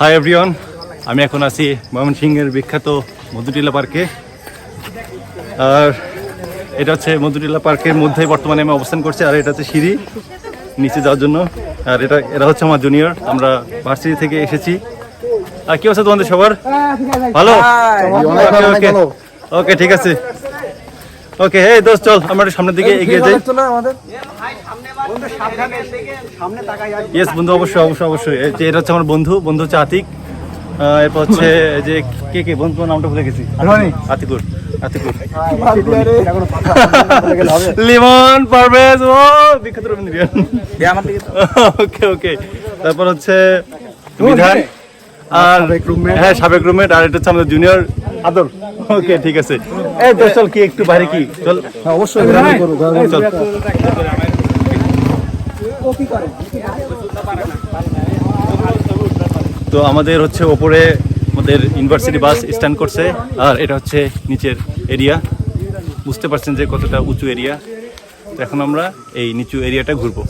Hi everyone আমি এখন আছি ময়মনসিংহের বিখ্যাত মধুটিলা পার্কে। আর এটা হচ্ছে মধুটিলা পার্কের মধ্যে বর্তমানে আমি অবস্থান করছি আর এটা হচ্ছে সিঁড়ি নিচে যাওয়ার জন্য। আর এটা এরা হচ্ছে আমার জুনিয়র আমরা ভার্সিটি থেকে এসেছি। আর কি আছে তোমাদের সবার? ভালো? ওকে ওকে ঠিক আছে। ওকে হে দোস্ত চল আমরা একটু সামনের দিকে এগিয়ে যাই। ইয়েস বন্ধু অবশ্যই অবশ্যই অবশ্যই। যে এটা হচ্ছে আমার বন্ধু বন্ধু হচ্ছে আতিক। এরপর হচ্ছে যে কে কে? বন্ধু নামটা ভুলে গেছি। আতিকুর আতিকুর। লিমন পারভেজ ও বিখ্যাত রবীন্দ্রিয়ান ওকে ওকে তারপর হচ্ছে বিধান আর হ্যাঁ সাবেক রুমমেট আর এটা হচ্ছে আমাদের জুনিয়র আদর। ওকে ঠিক আছে। এই তো চল কি একটু বাইরে কি? চল। অবশ্যই চল। তো আমাদের হচ্ছে ওপরে আমাদের ইউনিভার্সিটি বাস স্ট্যান্ড করছে আর এটা হচ্ছে নিচের এরিয়া। বুঝতে পারছেন যে কতটা উঁচু এরিয়া। তো এখন আমরা এই নিচু এরিয়াটা ঘুরবো।